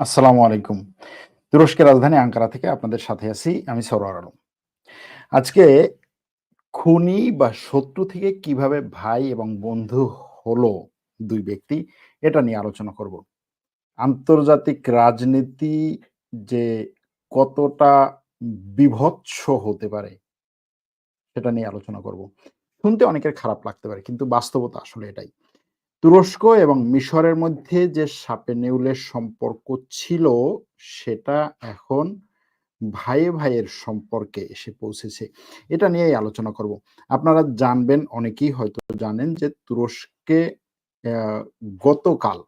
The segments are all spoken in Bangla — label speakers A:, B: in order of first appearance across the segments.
A: আসসালামু আলাইকুম। তুরস্কের রাজধানী আঙ্কারা থেকে আপনাদের সাথে আছি আমি সরোয়ার আলম। আজকে খুনি বা শত্রু থেকে কীভাবে ভাই এবং বন্ধু হলো দুই ব্যক্তি, এটা নিয়ে আলোচনা করব। আন্তর্জাতিক রাজনীতি যে কতটা বিভৎস হতে পারে, সেটা নিয়ে আলোচনা করব। শুনতে অনেকের খারাপ লাগতে পারে, কিন্তু বাস্তবতা আসলে এটাই। তুরস্ক এবং মিশরের মধ্যে যে সাপে নেউলের সম্পর্ক ছিল, সেটা এখন ভাইয়ে ভাইয়ের সম্পর্কে এসে পৌঁছেছে। এটা নিয়েই আলোচনা করব। আপনারা জানবেন, অনেকেই হয়তো জানেন যে তুরস্কে গতকাল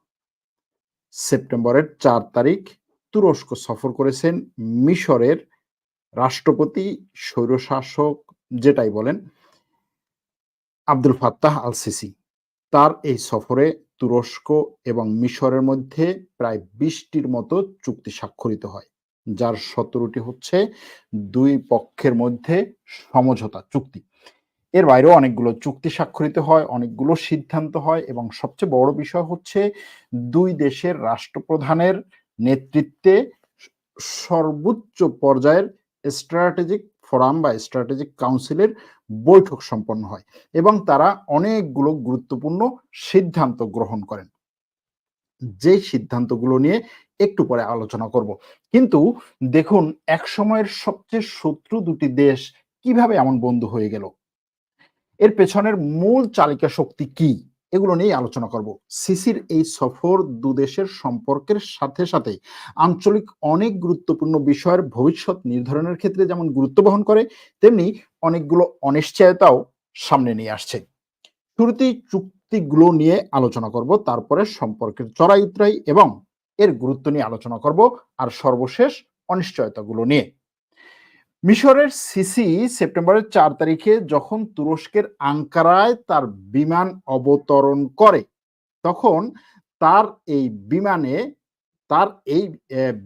A: সেপ্টেম্বরের চার তারিখ তুরস্ক সফর করেছেন মিশরের রাষ্ট্রপতি, স্বৈরশাসক যেটাই বলেন, আব্দুল ফাত্তাহ আল সিসি তার এই সফরে তুরস্ক এবং মিশরের মধ্যে প্রায় বিশটির মতো চুক্তি স্বাক্ষরিত হয়, যার সতেরোটি হচ্ছে দুই পক্ষের মধ্যে সমঝোতা চুক্তি। এর বাইরেও অনেকগুলো চুক্তি স্বাক্ষরিত হয়, অনেকগুলো সিদ্ধান্ত হয় এবং সবচেয়ে বড় বিষয় হচ্ছে দুই দেশের রাষ্ট্রপ্রধানের নেতৃত্বে সর্বোচ্চ পর্যায়ের স্ট্র্যাটেজিক ফোরাম বা স্ট্র্যাটেজিক কাউন্সিলের বৈঠক সম্পন্ন হয় এবং তারা অনেকগুলো গুরুত্বপূর্ণ সিদ্ধান্ত গ্রহণ করেন। যে সিদ্ধান্তগুলো নিয়ে একটু পরে আলোচনা করব। কিন্তু দেখুন এক সময়ের সবচেয়ে শত্রু দুটি দেশ কীভাবে এমন বন্ধু হয়ে গেল? এর পেছনের মূল চালিকা শক্তি কি? এগুলো নিয়ে আলোচনা করব। সিসির এই সফর দুদেশের সম্পর্কের সাথে সাথে আঞ্চলিক অনেক গুরুত্বপূর্ণ বিষয়ের ভবিষ্যৎ নির্ধারণের ক্ষেত্রে যেমন গুরুত্ব বহন করে, তেমনি অনেকগুলো অনিশ্চয়তাও সামনে নিয়ে আসছে। শুরুতেই চুক্তিগুলো নিয়ে আলোচনা করব, তারপরে সম্পর্কের চড়াই উতরাই এবং এর গুরুত্ব নিয়ে আলোচনা করব, আর সর্বশেষ অনিশ্চয়তাগুলো নিয়ে। মিশরের সিসি সেপ্টেম্বরের চার তারিখে যখন তুরস্কের আঙ্কারায় তার বিমান অবতরণ করে, তখন তার এই বিমানে, তার এই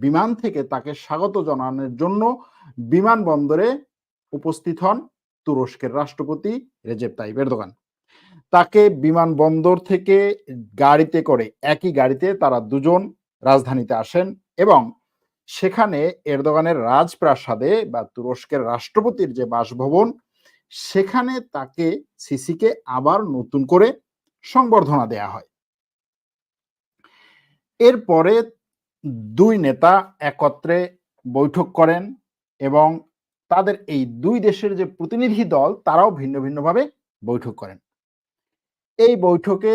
A: বিমান থেকে তাকে স্বাগত জানানোর জন্য বিমানবন্দরে উপস্থিত হন তুরস্কের রাষ্ট্রপতি রেজেপ তাইপ এরদোগান। তাকে বিমানবন্দর থেকে গাড়িতে করে, একই গাড়িতে তারা দুজন রাজধানীতে আসেন এবং সেখানে এরদোগানের রাজপ্রাসাদে বা তুরস্কের রাষ্ট্রপতির যে বাসভবন, সেখানে তাকে সিসিকে আবার নতুন করে সংবর্ধনা দেয়া হয়। এরপরে দুই নেতা একত্রে বৈঠক করেন এবং তাদের এই দুই দেশের যে প্রতিনিধি দল, তারাও ভিন্ন ভিন্নভাবে বৈঠক করেন। এই বৈঠকে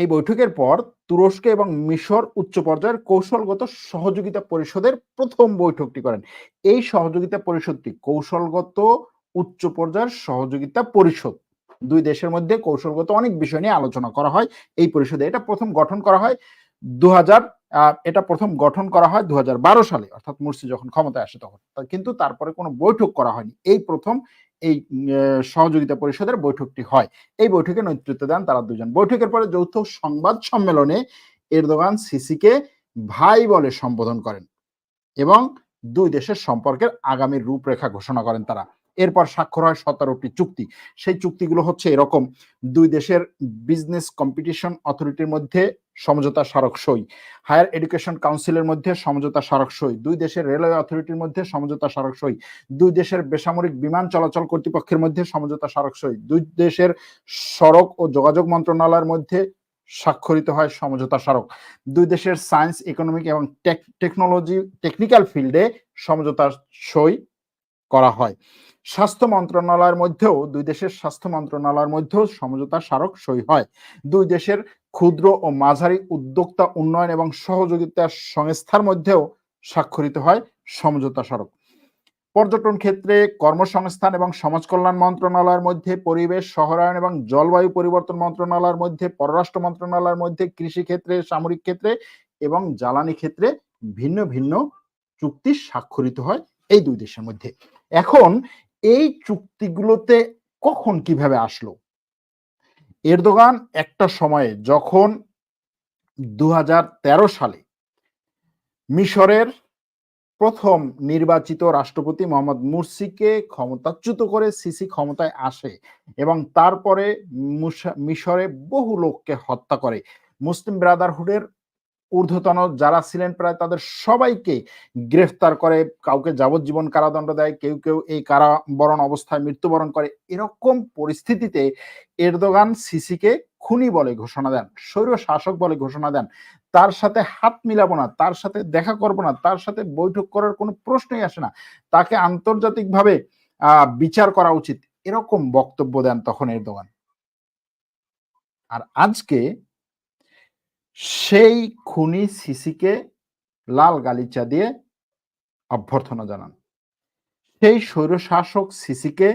A: এই বৈঠকের পর তুরস্ক এবং মিশর উচ্চ পর্যায়ের কৌশলগত সহযোগিতা পরিষদের প্রথম বৈঠকটি করেন। এই সহযোগিতা পরিষদটি কৌশলগত উচ্চ পর্যায়ের সহযোগিতা পরিষদ। দুই দেশের মধ্যে কৌশলগত অনেক বিষয় নিয়ে আলোচনা করা হয়। এই পরিষদে এটা প্রথম গঠন করা হয় দু এটা প্রথম গঠন করা হয় দুহাজার বারো সালে। অর্থাৎ মুরসি যখন ক্ষমতায় আসে তখন। কিন্তু তারপরে কোনো বৈঠক করা হয়নি। এই প্রথম এই সহযোগিতা পরিষদের বৈঠকটি হয়। এই বৈঠকে নেতৃত্ব দেন তারা দুজন। বৈঠকের পরে যৌথ সংবাদ সম্মেলনে এরদোগান সিসিকে ভাই বলে সম্বোধন করেন এবং দুই দেশের সম্পর্কের আগামী রূপরেখা ঘোষণা করেন তারা। এরপর স্বাক্ষর হয় সতেরোটি চুক্তি। সেই চুক্তিগুলো হচ্ছে এরকম, দুই দেশের বিজনেস কম্পিটিশন অথরিটির মধ্যে সমঝোতা স্মারক সই। হায়ার এডুকেশন কাউন্সিলের মধ্যে সমঝোতা স্মারক সই। দুই দেশের রেলওয়ে অথরিটির মধ্যে সমঝোতা স্মারক সই। দুই দেশের বেসামরিক বিমান চলাচল কর্তৃপক্ষের মধ্যে সমঝোতা স্মারক সই। দুই দেশের সড়ক ও যোগাযোগ মন্ত্রণালয়ের মধ্যে স্বাক্ষরিত হয় সমঝোতা স্মারক। দুই দেশের সায়েন্স, ইকোনমিক এবং টেকনোলজি, টেকনিক্যাল ফিল্ডে সমঝোতা সই করা হয়। স্বাস্থ্য মন্ত্রণালয়ের মধ্যেও, দুই দেশের স্বাস্থ্য মন্ত্রণালয়ের মধ্যেও সমঝোতা স্মারক সই হয়। দুই দেশের ক্ষুদ্র ও মাঝারি উদ্যোক্তা উন্নয়ন এবং সহযোগিতা সংস্থার মধ্যেও স্বাক্ষরিত হয় সমঝোতা স্মারক পর্যটন ক্ষেত্রে কর্মসংস্থান এবং সমাজ কল্যাণ মন্ত্রণালয়ের মধ্যে, পরিবেশ, শহরায়ন এবং জলবায়ু পরিবর্তন মন্ত্রণালয়ের মধ্যে, পররাষ্ট্র মন্ত্রণালয়ের মধ্যে, কৃষি ক্ষেত্রে, সামরিক ক্ষেত্রে এবং জ্বালানি ক্ষেত্রে ভিন্ন ভিন্ন চুক্তি স্বাক্ষরিত হয় এই দুই দেশের মধ্যে। এখন এই চুক্তিগুলোতে কখন কীভাবে আসলো? এরদোগান একটা সময়ে যখন দু হাজার তেরো সালে মিশরের প্রথম নির্বাচিত রাষ্ট্রপতি মোহাম্মদ মুরসিকে ক্ষমতাচ্যুত করে সিসি ক্ষমতায় আসে এবং তারপরে মিশরে বহু লোককে হত্যা করে। মুসলিম ব্রাদারহুডের ঊর্ধ্বতন যারা ছিলেন প্রায় তাদের সবাইকে গ্রেফতার করে, কাউকে যাবজ্জীবন কারাদণ্ড দেয়, কেউ কেউ এই কারাবরণ অবস্থায় মৃত্যুবরণ করে। এরকম পরিস্থিতিতে এরদোগান সিসিকে খুনি বলে ঘোষণা দেন, স্বৈর শাসক বলে ঘোষণা দেন। তার সাথে হাত মিলাবো না, তার সাথে দেখা করব না, তার সাথে বৈঠক করার কোনো প্রশ্নই আসে না। তাকে আন্তর্জাতিকভাবে বিচার করা উচিত। এরকম বক্তব্য দেন তখন এরদোগান। আর আজকে সেই খুনি সিসিকে লাল গালিচা দিয়ে অভ্যর্থনা জানান। সেই স্বৈরশাসক সিসিকে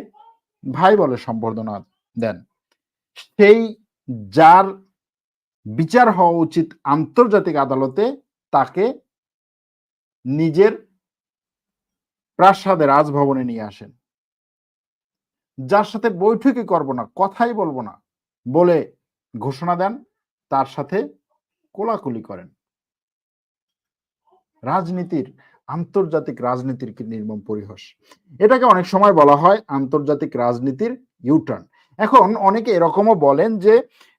A: ভাই বলে সম্বর্ধনা দেন। সেই যার বিচার হওয়া উচিত আন্তর্জাতিক আদালতে তাকে নিজের প্রাসাদে রাজভবনে নিয়ে আসেন। যার সাথে বৈঠকই করব না, কথাই বলব না বলে ঘোষণা দেন। তার সাথে কোলাকুলি করেন। রাজনীতির, আন্তর্জাতিক রাজনীতির কি নির্মম পরিহাস? এটাকে অনেক সময় বলা হয় আন্তর্জাতিক রাজনীতির ইউটার্ন এখন অনেকে এরকমও বলেন যে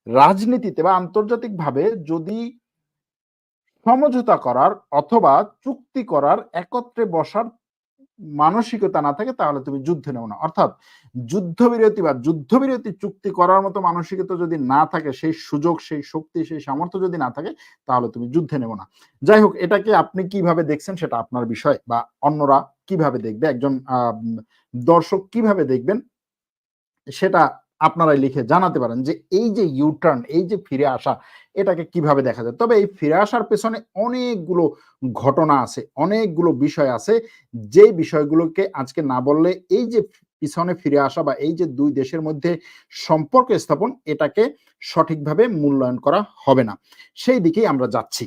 A: রাজনীতিতে বা আন্তর্জাতিকভাবে যদি সমঝোতা করার অথবা চুক্তি করার একত্রে বসার মানসিকতা না থাকে তাহলে তুমি যুদ্ধে নেও না। অর্থাৎ যুদ্ধবিরতি বা যুদ্ধবিরতি চুক্তি করার মতো মানসিকতা যদি না থাকে, সেই সুযোগ, সেই শক্তি, সেই সামর্থ্য যদি না থাকে, তাহলে তুমি যুদ্ধে নেব না। যাই হোক, এটাকে আপনি কীভাবে দেখছেন সেটা আপনার বিষয় বা অন্যরা কীভাবে দেখবে, একজন দর্শক কীভাবে দেখবেন, সেটা আপনারাই লিখে জানাতে পারেন যে এই যে ইউটার্ন এই যে ফিরে আসা, এটাকে কীভাবে দেখা যায়? তবে এই ফিরে আসার পেছনে অনেকগুলো ঘটনা আছে, অনেকগুলো বিষয় আছে। যে বিষয়গুলোকে আজকে না বললে এই যে পিছনে ফিরে আসা বা এই যে দুই দেশের মধ্যে সম্পর্ক স্থাপন, এটাকে সঠিকভাবে মূল্যায়ন করা হবে না। সেই দিকেই আমরা যাচ্ছি।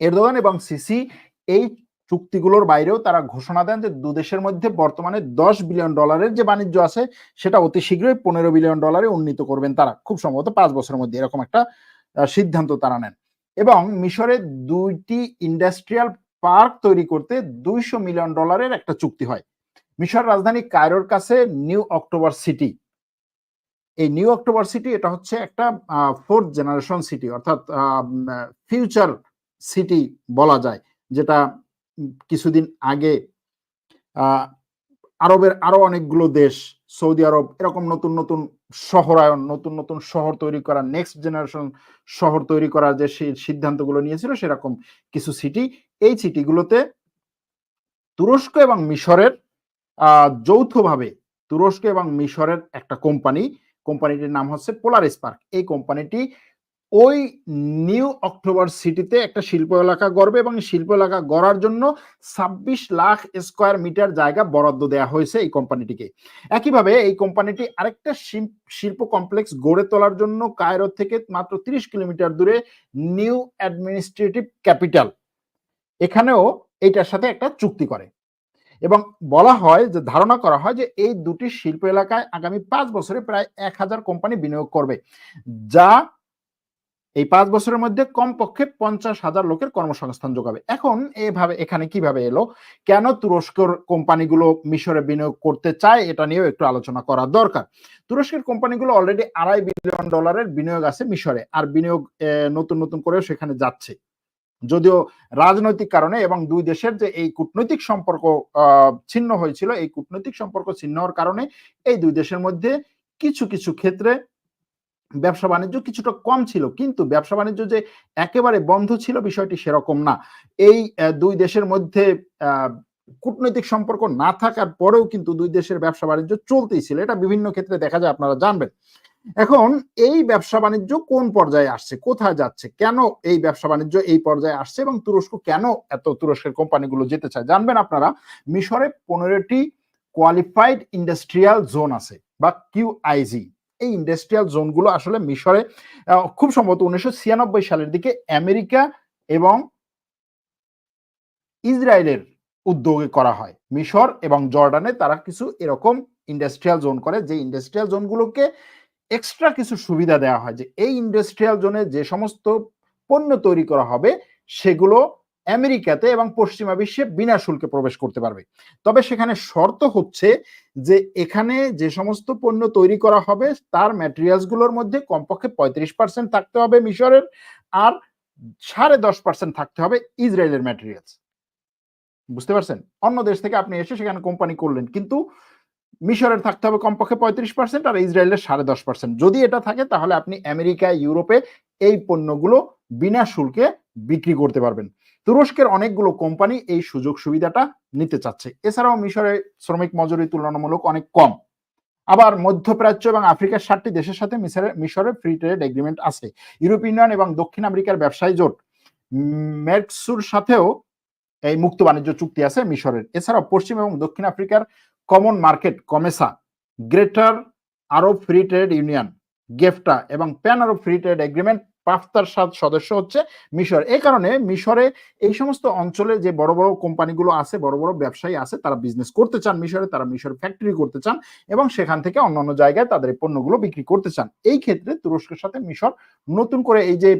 A: এরদোগান এবং সিসি এই চুক্তিগুলোর বাইরেও তারা ঘোষণা দেন যে দু দেশের মধ্যে বর্তমানে দশ বিলিয়ন ডলারের যে বাণিজ্য আছে, সেটা অতি শীঘ্রই পনেরো বিলিয়ন ডলারে উন্নীত করবেন তারা। খুব সম্ভবত পাঁচ বছরের মধ্যে এরকম একটা সিদ্ধান্ত তারা নেন। এবং মিশরে দুইটি ইন্ডাস্ট্রিয়াল পার্ক তৈরি করতে দুইশো মিলিয়ন ডলারের একটা চুক্তি হয়। মিশর রাজধানী কায়রোর কাছে নিউ অক্টোবর সিটি। এই নিউ অক্টোবর সিটি এটা হচ্ছে একটা ফোর্থ জেনারেশন সিটি, অর্থাৎ ফিউচার সিটি বলা যায়, যেটা কিছুদিন আগে আরবের আরও অনেকগুলো দেশ, সৌদি আরব, এরকম নতুন নতুন শহরায়ন, নতুন নতুন শহর তৈরি করা নেক্সট জেনারেশন শহর তৈরি করার যে সিদ্ধান্তগুলো নিয়েছিল সেরকম কিছু সিটি এই সিটিগুলোতে তুরস্ক এবং মিশরের যৌথভাবে তুরস্ক এবং মিশরের একটা কোম্পানি কোম্পানিটির নাম হচ্ছে পোলারিস পার্ক এই কোম্পানিটি ওই নিউ অক্টোবর সিটিতে একটা শিল্প এলাকা গড়বে এবং শিল্প এলাকা গড়ার জন্য ছাব্বিশ লাখ স্কোয়ার মিটার জায়গা বরাদ্দ দেওয়া হয়েছে এই কোম্পানিটিকে। একইভাবে এই কোম্পানিটি আরেকটা শিল্প কমপ্লেক্স গড়ে তোলার জন্য কায়রো থেকে মাত্র তিরিশ কিলোমিটার দূরে নিউ অ্যাডমিনিস্ট্রেটিভ ক্যাপিটাল। এখানেও এইটার সাথে একটা চুক্তি করে। এবং বলা হয় যে, ধারণা করা হয় যে, এই দুটি শিল্প এলাকায় আগামী পাঁচ বছরে প্রায় এক হাজার কোম্পানি বিনিয়োগ করবে, যা এই পাঁচ বছরের মধ্যে কমপক্ষে পঞ্চাশ হাজার লোকের কর্মসংস্থান যোগাবে। এখন এভাবে, এখানে কীভাবে এলো? কেন তুরস্কর কোম্পানিগুলো মিশরে বিনিয়োগ করতে চায় এটা নিয়েও একটু আলোচনা করা দরকার। তুরস্কের কোম্পানিগুলো অলরেডি আড়াই বিলিয়ন ডলারের বিনিয়োগ আছে মিশরে, আর বিনিয়োগ নতুন নতুন করেও সেখানে যাচ্ছে। যদিও রাজনৈতিক কারণে এবং দুই দেশের যে এই কূটনৈতিক সম্পর্ক ছিন্ন হয়েছিল, এই কূটনৈতিক সম্পর্ক ছিন্ন হওয়ার কারণে এই দুই দেশের মধ্যে কিছু কিছু ক্ষেত্রে ব্যবসা বাণিজ্য কিছুটা কম ছিল, কিন্তু ব্যবসা বাণিজ্য যে একেবারে বন্ধ ছিল বিষয়টি সেরকম না। এই দুই দেশের মধ্যে কূটনৈতিক সম্পর্ক না থাকার পরেও কিন্তু দুই দেশের ব্যবসা বাণিজ্য চলতেই ছিল। এটা বিভিন্ন ক্ষেত্রে দেখা যায়, আপনারা জানবেন। এখন এই ব্যবসা বাণিজ্য কোন পর্যায়ে আসছে, কোথায় যাচ্ছে, কেন এই ব্যবসা বাণিজ্য এই পর্যায়ে আসছে এবং তুরস্ক কেন এত তুরস্কের কোম্পানিগুলো যেতে চায়? জানবেন আপনারা, মিশরে পনেরোটি কোয়ালিফাইড ইন্ডাস্ট্রিয়াল জোন আছে, বা কিউআইজি এই ইন্ডাস্ট্রিয়াল জোনগুলো আসলে মিশরে খুব সম্ভবত উনিশশো ছিয়ানব্বই সালের দিকে আমেরিকা এবং ইসরায়েলের উদ্যোগে করা হয়। মিশর এবং জর্ডানে তারা কিছু এরকম ইন্ডাস্ট্রিয়াল জোন করে, যে ইন্ডাস্ট্রিয়াল জোনগুলোকে এক্সট্রা কিছু সুবিধা দেওয়া হয় যে এই ইন্ডাস্ট্রিয়াল জোনে যে সমস্ত পণ্য তৈরি করা হবে, সেগুলো আমেরিকাতে এবং পশ্চিমা বিশ্বে বিনা শুল্কে প্রবেশ করতে পারবে। তবে সেখানে শর্ত হচ্ছে যে এখানে যে সমস্ত পণ্য তৈরি করা হবে, তার ম্যাটেরিয়ালসগুলোর মধ্যে কমপক্ষে পঁয়ত্রিশ পার্সেন্ট থাকতে হবে মিশরের আর সাড়ে দশ পার্সেন্ট থাকতে হবে ইসরায়েলের ম্যাটেরিয়ালস বুঝতে পারছেন? অন্য দেশ থেকে আপনি এসে সেখানে কোম্পানি করলেন, কিন্তু মিশরের থাকতে হবে কমপক্ষে পঁয়ত্রিশ পার্সেন্ট আর ইসরায়েলের সাড়ে দশ পার্সেন্ট যদি এটা থাকে, তাহলে আপনি আমেরিকা, ইউরোপে এই পণ্যগুলো বিনা শুল্কে বিক্রি করতে পারবেন। তুরস্কের অনেকগুলো কোম্পানি এই সুযোগ সুবিধাটা নিতে চাচ্ছে। এছাড়াও মিশরে শ্রমিক মজুরি তুলনামূলক অনেক কম। আবার মধ্যপ্রাচ্য এবং আফ্রিকার ষাটটি দেশের সাথে মিশরে মিশরে ফ্রি ট্রেড এগ্রিমেন্ট আছে। ইউরোপীয় ইউনিয়ন এবং দক্ষিণ আমেরিকার ব্যবসায়ী জোট মেরকসুর সাথেও এই মুক্ত বাণিজ্য চুক্তি আছে মিশরের। এছাড়াও পশ্চিম এবং দক্ষিণ আফ্রিকার common market COMESA greater Arab free trade union GAFTA এবং pan Arab free trade agreement পাফতার সাত সদস্য হচ্ছে মিশর। এই কারণে মিশরে এই সমস্ত অঞ্চলে যে বড় বড় কোম্পানিগুলো আছে, বড় বড় ব্যবসায়ী আছে, তারা বিজনেস করতে চান মিশরে, তারা মিশর ফ্যাক্টরি করতে চান এবং সেখান থেকে অন্যান্য জায়গায় তাদের পণ্যগুলো বিক্রি করতে চান। এই ক্ষেত্রে তুরস্কের সাথে মিশর নতুন করে এই যে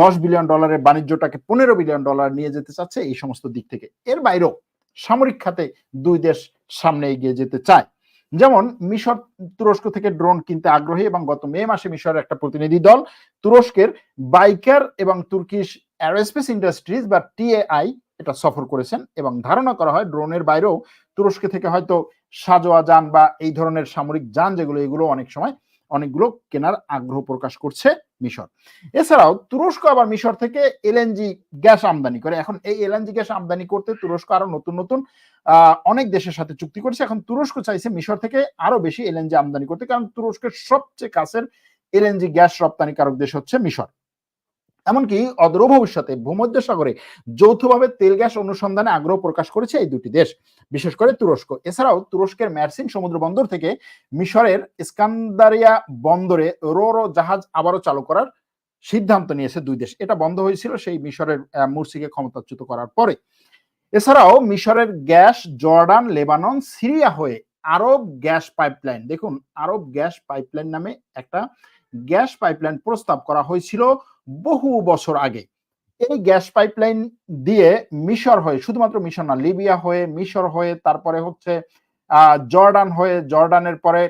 A: দশ বিলিয়ন ডলারের বাণিজ্যটাকে পনেরো বিলিয়ন ডলার নিয়ে যেতে চাচ্ছে এই সমস্ত দিক থেকে। এর বাইরেও সামরিক খাতে দুই দেশ সামনে এগিয়ে যেতে চায়। যেমন মিশর তুরস্ক থেকে ড্রোন কিনতে আগ্রহী এবং গত মে মাসে মিশরের একটা প্রতিনিধি দল তুরস্কের বাইকার এবং তুর্কিশ অ্যারোস্পেস ইন্ডাস্ট্রিজ বা টিএআই এটা সফর করেছেন এবং ধারণা করা হয় ড্রোনের বাইরেও তুরস্ক থেকে হয়তো সাজোয়া যান বা এই ধরনের সামরিক যান যেগুলো, এগুলো অনেক সময় অনেকগুলো কেনার আগ্রহ প্রকাশ করছে মিশর। এছাড়াও তুরস্ক আবার মিশর থেকে এলএনজি গ্যাস আমদানি করে। এখন এই এলএনজি গ্যাস আমদানি করতে তুরস্ক আরও নতুন নতুন অনেক দেশের সাথে চুক্তি করছে। এখন তুরস্ক চাইছে মিশর থেকে আরও বেশি এলএনজি আমদানি করতে। কারণ তুরস্কের সবচেয়ে কাছের এলএনজি গ্যাস রপ্তানিকারক দেশ হচ্ছে মিশর। এমনকি অদূর ভবিষ্যতে ভূমধ্য সাগরে যৌথভাবে তেল গ্যাস অনুসন্ধানে আগ্রহ প্রকাশ করেছে এই দুটি দেশ। বিশেষ করে তুরস্ক। এছাড়াও তুরস্কের ম্যারসিন সমুদ্র বন্দর থেকে মিশরের ইস্কান্দারিয়া বন্দরে রো রো জাহাজ আবারও চালু করার সিদ্ধান্ত নিয়েছে দুই দেশ। এটা বন্ধ হয়েছিল সেই মিশরের মুরসিকে ক্ষমতাচ্যুত করার পরে। এছাড়াও মিশরের গ্যাস জর্ডান, লেবানন, সিরিয়া হয়ে আরব গ্যাস পাইপলাইন, দেখুন, আরব গ্যাস পাইপলাইন নামে একটা গ্যাস পাইপলাইন প্রস্তাব করা হয়েছিল। বহু বছর আগে। এই গ্যাস পাইপলাইন দিয়ে মিশর হয়ে, শুধুমাত্র মিশর না, লিবিয়া হয়ে, মিশর হয়ে, তারপরে হচ্ছে জর্ডান হয়ে, জর্ডানের পরে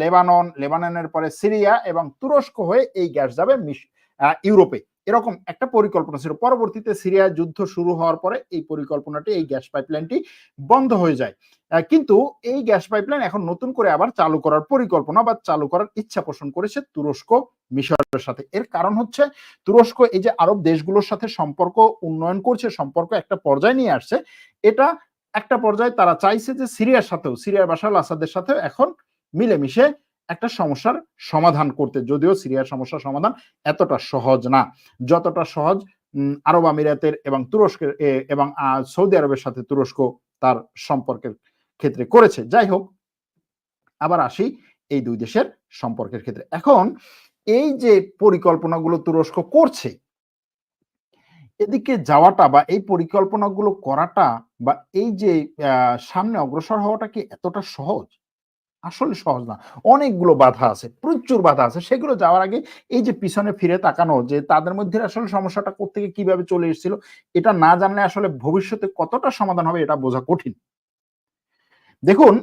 A: লেবানন, লেবাননের পরে সিরিয়া এবং তুরস্ক হয়ে এই গ্যাস যাবে ইউরোপে। এরকম একটা পরিকল্পনা ছিল। পরবর্তীতে সিরিয়া যুদ্ধ শুরু হওয়ার পরে এই পরিকল্পনাটি, এই গ্যাস পাইপলাইনটি বন্ধ হয়ে যায়। কিন্তু এই গ্যাস পাইপলাইন এখন নতুন করে আবার চালু করার পরিকল্পনা বা চালু করার ইচ্ছা পোষণ করেছে তুরস্ক মিশরের সাথে। এর কারণ হচ্ছে তুরস্ক এই যে আরব দেশগুলোর সাথে সম্পর্ক উন্নয়ন করছে, সম্পর্ক একটা পর্যায়ে নিয়ে আসছে, এটা একটা পর্যায়ে তারা চাইছে যে সিরিয়ার সাথেও, সিরিয়ার বাসাল আসাদের সাথেও এখন মিলেমিশে একটা সমস্যার সমাধান করতে। যদিও সিরিয়ার সমস্যার সমাধান এতটা সহজ না। যতটা সহজ আরব আমিরাতের এবং তুরস্কের এবং সৌদি আরবের সাথে তুরস্ক তার সম্পর্কের ক্ষেত্রে করেছে। যাই হোক, আবার আসি এই দুই দেশের সম্পর্কের ক্ষেত্রে। এখন এই যে পরিকল্পনাগুলো তুরস্ক করছে, এদিকে যাওয়াটা বা এই পরিকল্পনাগুলো করাটা বা এই যে সামনে অগ্রসর হওয়াটা কি এতটা সহজ? আসলে সহজ না। অনেকগুলো বাধা আছে, প্রচুর বাধা আছে। সেগুলো যাওয়ার আগে এই যে পিছনে ফিরে তাকানো, যে তাদের মধ্যে আসলে সমস্যাটা কোথেকে কীভাবে চলে এসেছিল, এটা না জানলে আসলে ভবিষ্যতে কতটা সমাধান হবে এটা বোঝা কঠিন। দেখুন,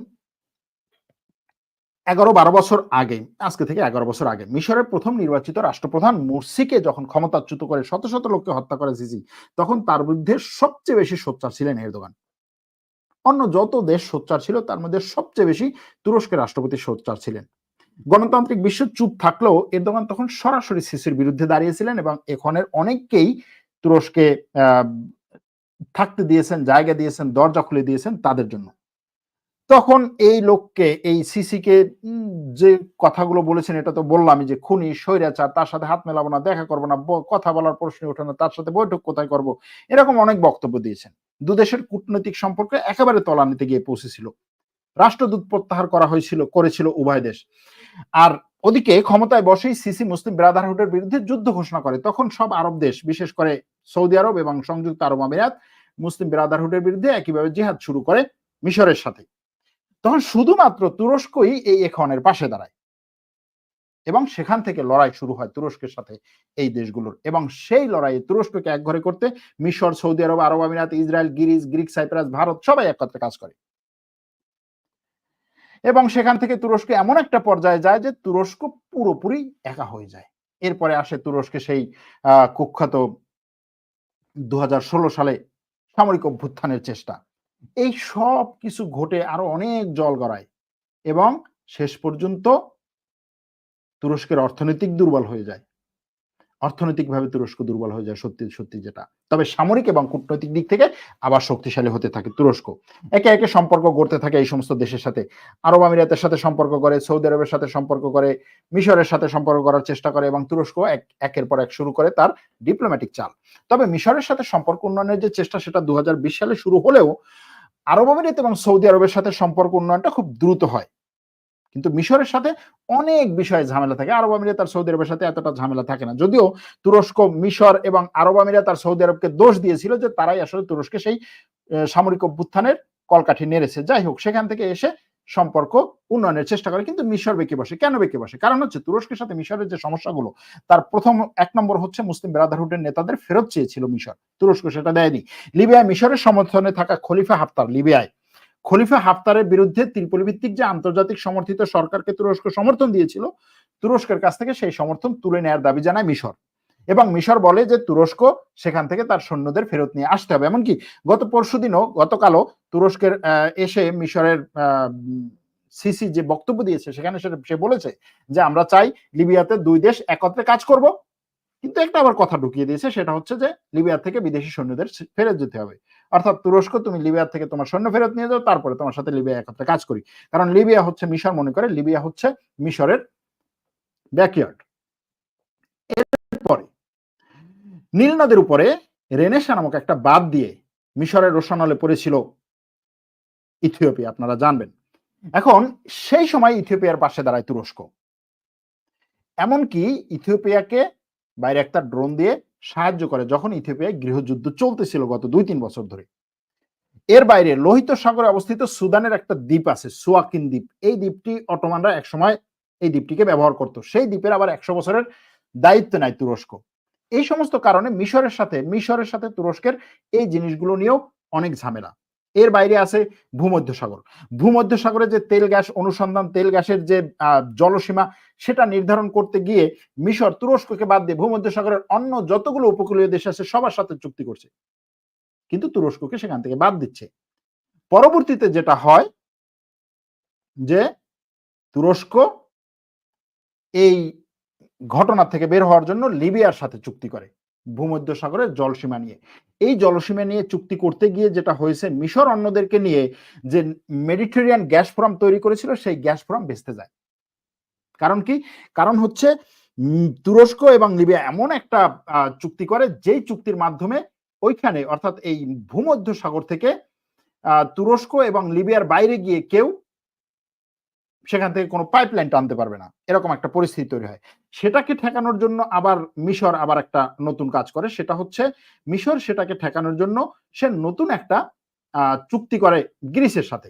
A: এগারো বারো বছর আগে, আজকে থেকে এগারো বছর আগে, মিশরের প্রথম নির্বাচিত রাষ্ট্রপ্রধান মুরসিকে যখন ক্ষমতাচ্যুত করে শত শত লোককে হত্যা করে সিসি, তখন তার বিরুদ্ধে সবচেয়ে বেশি সোচ্চার ছিলেন এরদোগান। অন্য যত দেশ সোচ্চার ছিল, তার মধ্যে সবচেয়ে বেশি তুরস্কের রাষ্ট্রপতি সোচ্চার ছিলেন। গণতান্ত্রিক বিশ্ব চুপ থাকলেও এরদোগান তখন সরাসরি সিসির বিরুদ্ধে দাঁড়িয়েছিলেন এবং এখনের অনেককেই তুরস্কে থাকতে দিয়েছেন, জায়গা দিয়েছেন, দরজা খুলে দিয়েছেন তাদের জন্য। তখন এই লোককে, এই সিসিকে যে কথাগুলো বলেছেন, এটা তো বললাম যে খুনি, স্বৈরাচার, তার সাথে হাত মেলাবো না, দেখা করব না কথা বলার প্রশ্ন ওঠে না, তার সাথে বৈঠক কোথায় করব, এরকম অনেক বক্তব্য দিয়েছেন। দুদেশের কূটনৈতিক সম্পর্ক একেবারে তলানিতে গিয়ে পৌঁছেছিল। রাষ্ট্রদূত প্রত্যাহার করা হয়েছিল, করেছিল উভয় দেশ। আর ওদিকে ক্ষমতায় বসেই সিসি মুসলিম ব্রাদারহুডের বিরুদ্ধে যুদ্ধ ঘোষণা করে। তখন সব আরব দেশ, বিশেষ করে সৌদি আরব এবং সংযুক্ত আরব আমিরাত, মুসলিম ব্রাদারহুডের বিরুদ্ধে একইভাবে জিহাদ শুরু করে মিশরের সাথে। তখন শুধুমাত্র তুরস্কই এই এখনের পাশে দাঁড়ায়। এবং সেখান থেকে লড়াই শুরু হয় তুরস্কের সাথে এই দেশগুলোর। এবং সেই লড়াইয়ে তুরস্ককে একঘরে করতে মিশর, সৌদি আরব আরব আমিরাত, ইসরায়েল, গিরিস, গ্রিক, সাইপ্রাস, ভারত সবাই একত্রে কাজ করে। এবং সেখান থেকে তুরস্ক এমন একটা পর্যায়ে যায় যে তুরস্ক পুরোপুরি একা হয়ে যায়। এরপরে আসে তুরস্কে সেই কুখ্যাত দু হাজার ষোলো সালে সামরিক অভ্যুত্থানের চেষ্টা। এই সব কিছু ঘটে আরও অনেক জল গড়ায় এবং শেষ পর্যন্ত তুরস্কের অর্থনৈতিক দুর্বল হয়ে যায়। অর্থনৈতিকভাবে তুরস্ক দুর্বল হয়ে যায়, সত্যি সত্যি যেটা। তবে সামরিক এবং কূটনৈতিক দিক থেকে আবার শক্তিশালী হতে থাকে তুরস্ক। একে একে সম্পর্ক গড়তে থাকে এই সমস্ত দেশের সাথে। আরব আমিরাতের সাথে সম্পর্ক করে, সৌদি আরবের সাথে সম্পর্ক করে, মিশরের সাথে সম্পর্ক করার চেষ্টা করে এবং তুরস্ক এক, একের পর এক শুরু করে তার ডিপ্লোম্যাটিক চাল। তবে মিশরের সাথে সম্পর্ক উন্নয়নের যে চেষ্টা সেটা দু হাজার বিশ সালে শুরু হলেও আরব আমিরাত এবং সৌদি আরবের সাথে সম্পর্ক উন্নয়নটা খুব দ্রুত হয়। কিন্তু মিশরের সাথে অনেক বিষয়ে ঝামেলা থাকে। আরব আমিরাত আর সৌদি আরবের সাথে এতটা ঝামেলা থাকে না। যদিও তুরস্ক, মিশর এবং আরব আমিরাত আর সৌদি আরবকে দোষ দিয়েছিল যে তারাই আসলে তুরস্কে সেই সামরিক অভ্যুত্থানের কলকাঠি নেড়েছে। যাই হোক, সেখান থেকে এসে সম্পর্ক উন্নয়নের চেষ্টা করে। কিন্তু মিশর বেঁকে বসে। কেন বেঁকে বসে? কারণ হচ্ছে তুরস্কের সাথে মিশরের যে সমস্যাগুলো, তার প্রথম এক নম্বর হচ্ছে মুসলিম ব্রাদারহুডের নেতাদের ফেরত চেয়েছিল মিশর। তুরস্ক সেটা দেয়নি। লিবিয়ায় মিশরের সমর্থনে থাকা খলিফা হাফতার, লিবিয়ায়। খলিফা হাফতারের বিরুদ্ধে ত্রিপলি ভিত্তিক যে আন্তর্জাতিক সমর্থিত সরকারকে তুরস্ক সমর্থন দিয়েছিল, তুরস্কের কাছ থেকে সেই সমর্থন তুলে নেয়ার দাবি জানায় মিশর। এবং মিশর বলে যে তুরস্ক সেখান থেকে তার সৈন্যদের ফেরত নিয়ে আসতে হবে। এমনকি গত পরশু দিনও, গতকালও তুরস্কের এসে মিশরের সিসি যে বক্তব্য দিয়েছে, সেখানে সে বলেছে যে আমরা চাই লিবিয়াতে দুই দেশ একত্রে কাজ করব। কিন্তু একটা আবার কথা ঢুকিয়ে দিয়েছে, সেটা হচ্ছে যে লিবিয়া থেকে বিদেশি সৈন্যদের ফেরত যেতে হবে। অর্থাৎ তুরস্ক, তুমি লিবিয়া থেকে তোমার সৈন্য ফেরত নিয়ে যাও, তারপরে তোমার সাথে লিবিয়া একত্রে কাজ করি। কারণ লিবিয়া হচ্ছে মিশর, মনে করে লিবিয়া হচ্ছে মিশরের ব্যাকইয়ার্ড। এরপরে, নীল নদের উপরে রেনেসা নামক একটা বাদ দিয়ে মিশরের রোশানলে পড়েছিল ইথিওপিয়া, আপনারা জানবেন। এখন, সেই সময় ইথিওপিয়ার পাশে দাঁড়ায় তুরস্ক। এমনকি ইথিওপিয়াকে বাইরে একটা ড্রোন দিয়ে সাহায্য করে যখন ইথিওপিয়ায় গৃহযুদ্ধ চলতেছিল গত দুই তিন বছর ধরে। এর বাইরে লোহিত সাগরে অবস্থিত সুদানের একটা দ্বীপ আছে, সুয়াকিন দ্বীপ। এই দ্বীপটি অটোমানরা একসময় এই দ্বীপটিকে ব্যবহার করত। সেই দ্বীপের আবার একশো বছরের দায়িত্ব নেয় তুরস্ক। এই সমস্ত কারণে মিশরের সাথে মিশরের সাথে তুরস্কের এই জিনিসগুলো নিয়েও অনেক ঝামেলা। এর বাইরে আছে ভূমধ্যসাগর। ভূমধ্যসাগরে যে তেল গ্যাস অনুসন্ধান, তেল গ্যাসের যে জলসীমা, সেটা নির্ধারণ করতে গিয়ে মিশর তুরস্ককে বাদ দিয়ে ভূমধ্যসাগরের অন্য যতগুলো উপকূলীয় দেশ আছে সবার সাথে চুক্তি করছে। কিন্তু তুরস্ককে সেখান থেকে বাদ দিচ্ছে। পরবর্তীতে যেটা হয় যে তুরস্ক এই ঘটনা থেকে বের হওয়ার জন্য লিবিয়ার সাথে চুক্তি করে। ভূমধ্য সাগরের জলসীমা নিয়ে। এই জলসীমা নিয়ে চুক্তি করতে গিয়ে যেটা হয়েছে, মিশর অন্যদেরকে নিয়ে যে মেডিটেরিয়ান গ্যাস ফর্ম তৈরি করেছিল, সেই গ্যাস ফর্ম বেচতে যায়। কারণ কি? কারণ হচ্ছে তুরস্ক এবং লিবিয়া এমন একটা চুক্তি করে, যেই চুক্তির মাধ্যমে ওইখানে, অর্থাৎ এই ভূমধ্য সাগর থেকে তুরস্ক এবং লিবিয়ার বাইরে গিয়ে কেউ সেখান থেকে কোনো পাইপলাইন টানতে পারবে না। এরকম একটা পরিস্থিতি তৈরি হয়। সেটাকে ঠেকানোর জন্য আবার মিশর আবার একটা নতুন কাজ করে। সেটা হচ্ছে মিশর সেটাকে ঠেকানোর জন্য সে নতুন একটা চুক্তি করে গ্রিসের সাথে।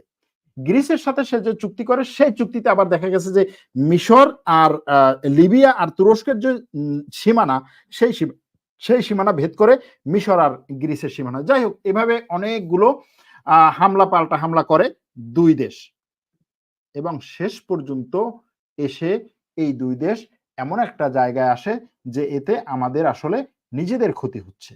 A: গ্রিসের সাথে সে যে চুক্তি করে, সেই চুক্তিতে আবার দেখা গেছে যে মিশর আর লিবিয়া আর তুরস্কের যে সীমানা, সেই সেই সীমানা ভেদ করে মিশর আর গ্রিসের সীমানা। যাই হোক, এভাবে অনেকগুলো হামলা পাল্টা হামলা করে দুই দেশ। এবং শেষ পর্যন্ত এসে এই দুই দেশ এমন একটা জায়গায় আসে যে এতে আমাদের আসলে নিজেদের ক্ষতি হচ্ছে।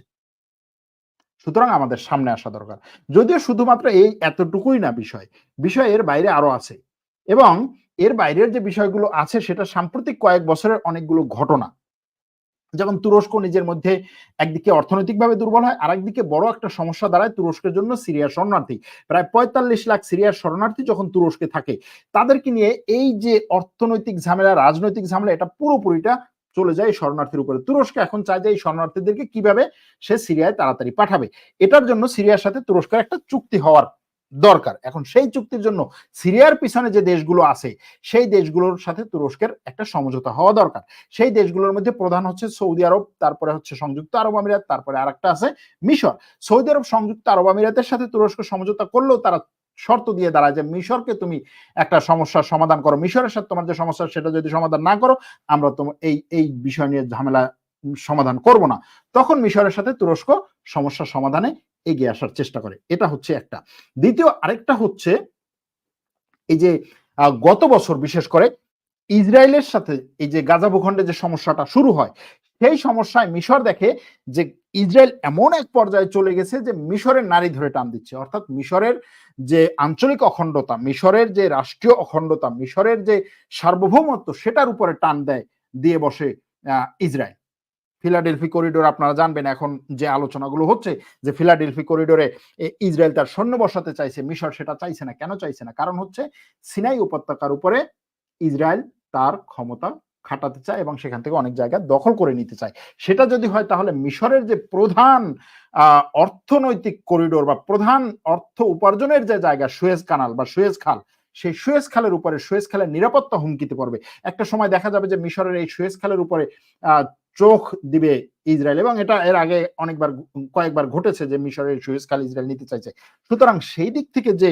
A: সুতরাং আমাদের সামনে আসা দরকার। যদিও শুধুমাত্র এই এতটুকুই না বিষয় বিষয় এর বাইরে আরও আছে। এবং এর বাইরের যে বিষয়গুলো আছে সেটা সাম্প্রতিক কয়েক বছরের অনেকগুলো ঘটনা। যেমন তুরস্ক নিজের মধ্যে একদিকে অর্থনৈতিকভাবে দুর্বল হয় আর একদিকে বড় একটা সমস্যা দাঁড়ায় তুরস্কের জন্য সিরিয়ার শরণার্থী। প্রায় পঁয়তাল্লিশ লাখ সিরিয়ার শরণার্থী যখন তুরস্কে থাকে, তাদেরকে নিয়ে এই যে অর্থনৈতিক ঝামেলা, রাজনৈতিক ঝামেলা, এটা পুরোপুরিটা চলে যায় শরণার্থীর উপরে। তুরস্ক এখন চায় যে এই শরণার্থীদেরকে কীভাবে সে সিরিয়ায় তাড়াতাড়ি পাঠাবে। এটার জন্য সিরিয়ার সাথে তুরস্কের একটা চুক্তি হওয়ার দরকার। এখন সেই চুক্তির জন্য সিরিয়ার পিছনে যে দেশগুলো আছে, সেই দেশগুলোর সাথে তুরস্কের একটা সমঝোতা হওয়া দরকার। সেই দেশগুলোর মধ্যে প্রধান হচ্ছে সৌদি আরব, তারপরে হচ্ছে সংযুক্ত আরব আমিরাত, তারপরে আর একটা আছে মিশর। সৌদি আরব, সংযুক্ত আরব আমিরাতের সাথে তুরস্ক সমঝোতা করলেও তারা শর্ত দিয়ে দাঁড়ায় যে মিশরকে তুমি একটা সমস্যার সমাধান করো। মিশরের সাথে তোমার যে সমস্যা, সেটা যদি সমাধান না করো, আমরা তোমার এই এই বিষয় নিয়ে ঝামেলা সমাধান করব না। তখন মিশরের সাথে তুরস্ক সমস্যার সমাধানে এগিয়ে আসার চেষ্টা করে। এটা হচ্ছে একটা। দ্বিতীয়, আরেকটা হচ্ছে এই যে গত বছর বিশেষ করে ইসরায়েলের সাথে এই যে গাজা ভূখণ্ডে যে সমস্যাটা শুরু হয়, সেই সমস্যায় মিশর দেখে যে ইসরায়েল এমন এক পর্যায়ে চলে গেছে যে মিশরের নারী ধরে টান দিচ্ছে। অর্থাৎ মিশরের যে আঞ্চলিক অখণ্ডতা, মিশরের যে রাষ্ট্রীয় অখণ্ডতা, মিশরের যে সার্বভৌমত্ব, সেটার উপরে টান দেয়, দিয়ে বসে ইসরায়েল। ফিলাডেলফি করিডোর আপনারা জানবেন এখন যে আলোচনাগুলো হচ্ছে, যে ফিলাডেলফি করিডোরে ইসরায়েল তার সৈন্য বসাতে চাইছে, মিশর সেটা চাইছে না, কেন চাইছে না? কারণ হচ্ছে সিনাই উপত্যকার উপরে ইসরায়েল তার ক্ষমতা খাটাতে চায় এবং সেখান থেকে অনেক জায়গা দখল করে নিতে চায়। সেটা যদি হয় তাহলে মিশরের যে প্রধান অর্থনৈতিক করিডোর বা প্রধান অর্থ উপার্জনের যে জায়গা সুয়েজ কানাল বা সুয়েজ খাল, সেই সুয়েজ খালের উপরে, সুয়েজ খালের নিরাপত্তা হুমকিতে পড়বে। একটা সময় দেখা যাবে যে মিশরের এই সুয়েজ খালের উপরে চোখ দিবে ইসরায়েল এবং এটা এর আগে অনেকবার কয়েকবার ঘটেছে যে মিশরের সুয়েজ খাল ইসরায়েল নিতে চাইছে। সুতরাং সেই দিক থেকে যে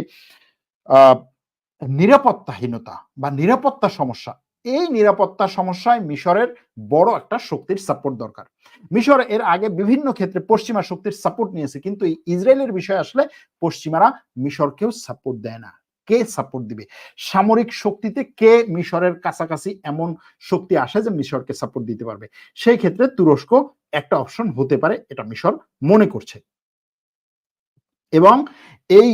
A: নিরাপত্তাহীনতা বা নিরাপত্তা সমস্যা, এই নিরাপত্তা সমস্যায় মিশরের বড় একটা শক্তির সাপোর্ট দরকার। মিশর এর আগে বিভিন্ন ক্ষেত্রে পশ্চিমা শক্তির সাপোর্ট নিয়েছে, কিন্তু ইসরায়েলের বিষয় আসলে পশ্চিমারা মিশরকেও সাপোর্ট দেয় না। কে সাপোর্ট দিবে? সামরিক শক্তিতে কে মিশরের কাছাকাছি এমন শক্তি আসে যে মিশরকে সাপোর্ট দিতে পারবে? সেই ক্ষেত্রে তুরস্ক একটা অপশন হতে পারে, এটা মিশর মনে করছে। এবং এই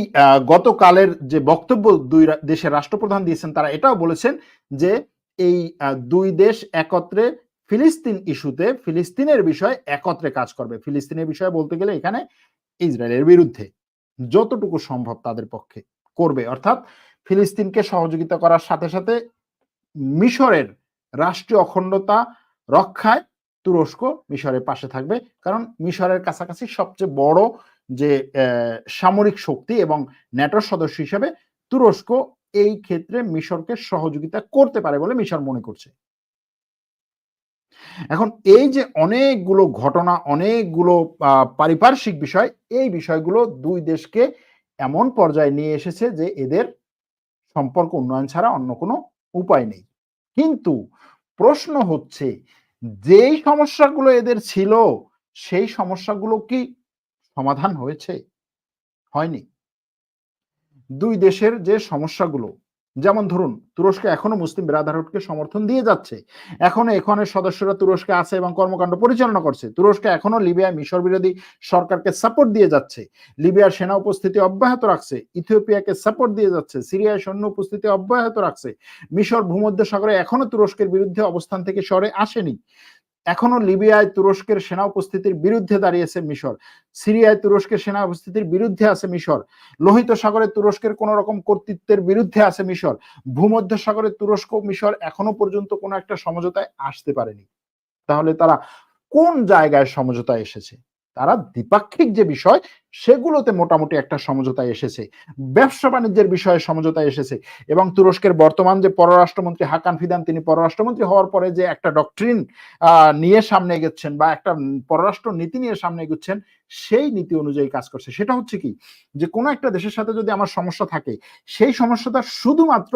A: গতকালের যে বক্তব্য দুই দেশের রাষ্ট্রপ্রধান দিয়েছেন, তারা এটাও বলেছেন যে এই দুই দেশ একত্রে ফিলিস্তিন ইস্যুতে ফিলিস্তিনের বিষয়ে একত্রে কাজ করবে। ফিলিস্তিনের বিষয়ে বলতে গেলে এখানে ইসরায়েলের বিরুদ্ধে। যতটুকু সম্ভব তাদের পক্ষে। করবে। অর্থাৎ ফিলিস্তিনকে সহযোগিতা করার সাথে সাথে মিশরের রাষ্ট্রীয় অখণ্ডতা রক্ষায় তুরস্ক মিশরের পাশে থাকবে। কারণ মিশরের কাছাকাছি সবচেয়ে বড় যে সামরিক শক্তি এবং ন্যাটোর সদস্য হিসেবে তুরস্ক এই ক্ষেত্রে মিশরকে সহযোগিতা করতে পারে বলে মিশর মনে করছে। এখন এই যে অনেকগুলো ঘটনা, অনেকগুলো পারিপার্শ্বিক বিষয়, এই বিষয়গুলো দুই দেশকে এমন পর্যায়ে নিয়ে এসেছে যে এদের সম্পর্ক উন্নয়ন ছাড়া অন্য কোনো উপায় নেই। কিন্তু প্রশ্ন হচ্ছে, যেই সমস্যাগুলো এদের ছিল, সেই সমস্যাগুলো কি সমাধান হয়েছে? হয়নি। দুই দেশের যে সমস্যাগুলো যেমন ধরুন, তুরস্ক এখনও মুসলিম ব্রাদারহুডকে সমর্থন দিয়ে যাচ্ছে। এখনও এখানের সদস্যরা তুরস্কে আছে এবং কর্মকাণ্ড পরিচালনা করছে। তুরস্ক এখনও লিবিয়ায় মিশর বিরোধী সরকারকে সাপোর্ট দিয়ে যাচ্ছে। লিবিয়ার সেনা উপস্থিতি অব্যাহত রাখছে। ইথিওপিয়াকে সাপোর্ট দিয়ে যাচ্ছে। সিরিয়ায় সৈন্য উপস্থিতি অব্যাহত রাখছে। মিশর ভূমধ্য সাগরে এখনও তুরস্কের বিরুদ্ধে অবস্থান থেকে সরে আসেনি। এখনও লিবিয়ায় তুরস্কের সেনা উপস্থিতির বিরুদ্ধে দাঁড়িয়েছে মিশর। সিরিয়ায় তুরস্কের সেনা উপস্থিতির বিরুদ্ধে আছে মিশর। লোহিত সাগরে তুরস্কের কোন রকম কর্তৃত্বের বিরুদ্ধে আছে মিশর। ভূমধ্য সাগরে তুরস্ক মিশর এখনও পর্যন্ত কোনো একটা সমঝোতায় আসতে পারেনি। তাহলে তারা কোন জায়গায় সমঝোতায় এসেছে? তারা দ্বিপাক্ষিক যে বিষয়, সেগুলোতে মোটামুটি একটা সমঝোতা এসেছে। ব্যবসা বাণিজ্যের বিষয়ে সমঝোতা এসেছে এবং তুরস্কের বর্তমান যে পররাষ্ট্রমন্ত্রী হাকান ফিদান, তিনি পররাষ্ট্রমন্ত্রী হওয়ার পরে যে একটা ডক্ট্রিন নিয়ে সামনে এগোচ্ছেন বা একটা পররাষ্ট্র নীতি নিয়ে সামনে এগোচ্ছেন, সেই নীতি অনুযায়ী কাজ করছে। সেটা হচ্ছে কি? যে কোনো একটা দেশের সাথে যদি আমার সমস্যা থাকে, সেই সমস্যাটা শুধুমাত্র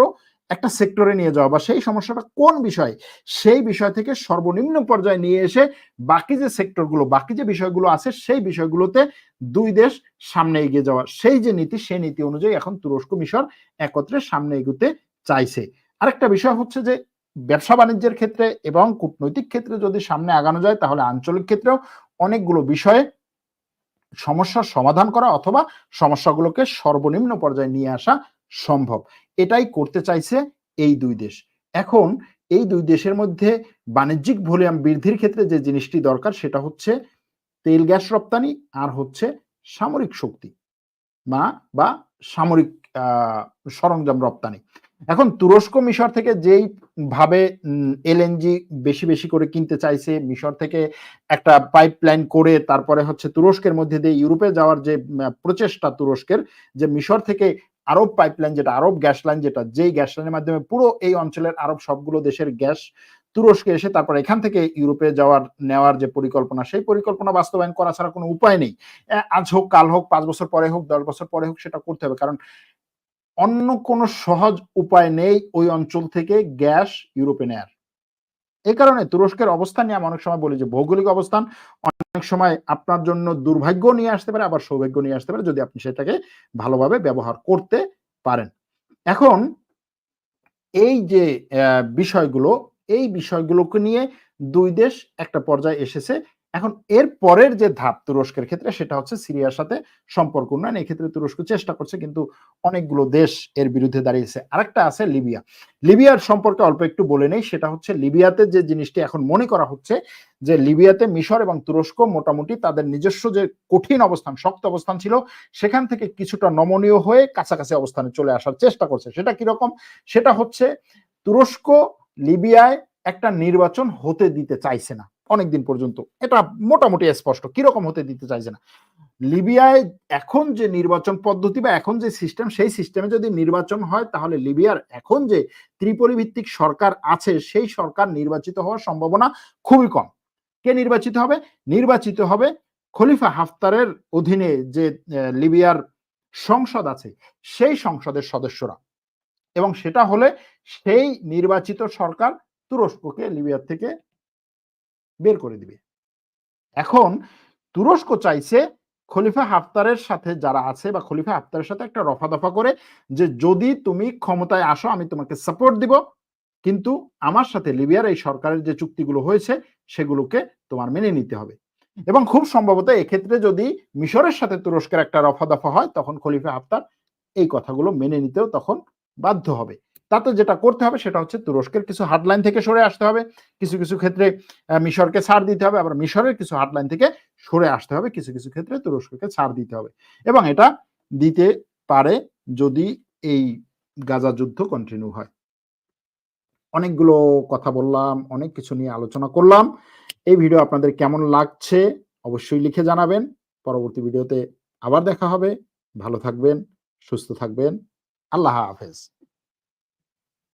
A: একটা সেক্টরে নিয়ে যাওয়া বা সেই সমস্যাটা কোন বিষয়, সেই বিষয় থেকে সর্বনিম্ন পর্যায়ে নিয়ে এসে বাকি যে সেক্টরগুলো, বাকি যে বিষয়গুলো আছে সেই বিষয়গুলোতে দুই দেশ সামনে এগিয়ে যাওয়া। সেই যে নীতি, সেই নীতি অনুযায়ী এখন তুরস্ক মিশর একত্রে সামনে এগুতে চাইছে। আরেকটা বিষয় হচ্ছে যে ব্যবসা বাণিজ্যের ক্ষেত্রে এবং কূটনৈতিক ক্ষেত্রে যদি সামনে আগানো যায়, তাহলে আঞ্চলিক ক্ষেত্রেও অনেকগুলো বিষয়ে সমস্যার সমাধান করা অথবা সমস্যাগুলোকে সর্বনিম্ন পর্যায়ে নিয়ে আসা সম্ভব। এটাই করতে চাইছে এই দুই দেশ। এখন এই দুই দেশের মধ্যে বাণিজ্যিক ভলিউম বৃদ্ধির ক্ষেত্রে যে জিনিসটি দরকার সেটা হচ্ছে তেল গ্যাস রপ্তানি আর হচ্ছে সামরিক শক্তি বা বা সামরিক সরঞ্জাম রপ্তানি। এখন তুরস্ক মিশর থেকে যেই ভাবে এলএনজি বেশি বেশি করে কিনতে চাইছে, মিশর থেকে একটা পাইপলাইন করে তারপরে হচ্ছে তুরস্কের মধ্যে দিয়ে ইউরোপে যাওয়ার যে প্রচেষ্টা তুরস্কের, যে মিশর থেকে আরব পাইপলাইন যেটা, আরব গ্যাস লাইন যেটা, যেই গ্যাস লাইনের মাধ্যমে পুরো এই অঞ্চলের আরব সবগুলো দেশের গ্যাস তুরস্কে এসে তারপর এখান থেকে ইউরোপে যাওয়ার, নেওয়ার যে পরিকল্পনা, সেই পরিকল্পনা বাস্তবায়ন করা ছাড়া কোনো উপায় নেই। আজ হোক, কাল হোক, পাঁচ বছর পরে হোক, দশ বছর পরে হোক, সেটা করতে হবে। কারণ অন্য কোনো সহজ উপায় নেই ওই অঞ্চল থেকে গ্যাস ইউরোপে নেয়ার। এই কারণে তুরস্কের অবস্থান নিয়ে আমি অনেক সময় বলি যে ভৌগোলিক অবস্থান, অনেক সময় আপনার জন্য দুর্ভাগ্য নিয়ে আসতে পারে, আবার সৌভাগ্য নিয়ে আসতে পারে যদি আপনি সেটাকে ভালোভাবে ব্যবহার করতে পারেন। এখন এই যে বিষয়গুলো, এই বিষয়গুলোকে নিয়ে দুই দেশ একটা পর্যায়ে এসেছে। এখন এর পরের যে ধাপ তুরস্কের ক্ষেত্রে, সেটা হচ্ছে সিরিয়ার সাথে সম্পর্ক উন্নয়ন। এক্ষেত্রে তুরস্ক চেষ্টা করছে, কিন্তু অনেকগুলো দেশ এর বিরুদ্ধে দাঁড়িয়েছে। আরেকটা আছে লিবিয়া। লিবিয়ার সম্পর্কে অল্প একটু বলে নেই, সেটা হচ্ছে লিবিয়াতে যে জিনিসটি এখন মনে করা হচ্ছে, যে লিবিয়াতে মিশর এবং তুরস্ক মোটামুটি তাদের নিজস্ব যে কঠিন অবস্থান, শক্ত অবস্থান ছিল, সেখান থেকে কিছুটা নমনীয় হয়ে কাছাকাছি অবস্থানে চলে আসার চেষ্টা করছে। সেটা কীরকম? সেটা হচ্ছে তুরস্ক লিবিয়ায় একটা নির্বাচন হতে দিতে চাইছে না। অনেকদিন পর্যন্ত। এটা মোটামুটি স্পষ্ট। কীরকম হতে দিতে চাইছে না। লিবিয়ায় এখন যে নির্বাচন পদ্ধতি বা এখন যে সিস্টেম সেই সিস্টেমে যদি নির্বাচন হয়, তাহলে লিবিয়ার এখন যে ত্রিপলি ভিত্তিক সরকার আছে, সেই সরকার নির্বাচিত হওয়ার সম্ভাবনা খুবই কম। কে নির্বাচিত হবে? নির্বাচিত হবে খলিফা হাফতারের অধীনে যে লিবিয়ার সংসদ আছে, সেই সংসদের সদস্যরা। এবং সেটা হলে সেই নির্বাচিত সরকার তুরস্ককে, লিবিয়ার থেকে বের করে দিবে। এখন তুরস্ক চাইছে খলিফা হাফতারের সাথে যারা আছে বা খলিফা হাফতারের সাথে একটা রফা দফা করে যে যদি তুমি ক্ষমতায় আসো, আমি তোমাকে সাপোর্ট দিব। কিন্তু আমার সাথে লিবিয়ার এই সরকারের যে চুক্তিগুলো হয়েছে, সেগুলোকে তোমার মেনে নিতে হবে। এবং খুব সম্ভবত এক্ষেত্রে যদি মিশরের সাথে তুরস্কের একটা রফা দফা হয়, তখন খলিফা হাফতার এই কথাগুলো মেনে নিতেও তখন বাধ্য হবে। তাতে যেটা করতে হবে সেটা হচ্ছে তুরস্কের কিছু হাটলাইন থেকে সরে আসতে হবে। কিছু কিছু ক্ষেত্রে মিশরকে ছাড় দিতে হবে, আবার মিশরের কিছু হাটলাইন থেকে সরে আসতে হবে। কিছু কিছু ক্ষেত্রে তুরস্ককে ছাড় দিতে হবে। এবং এটা দিতে পারে যদি এই গাজা যুদ্ধ কন্টিনিউ হয়। অনেকগুলো কথা বললাম, অনেক কিছু নিয়ে আলোচনা করলাম। এই ভিডিও আপনাদের কেমন লাগছে অবশ্যই লিখে জানাবেন। পরবর্তী ভিডিওতে আবার দেখা হবে। ভালো থাকবেন, সুস্থ থাকবেন। আল্লাহ হাফেজ।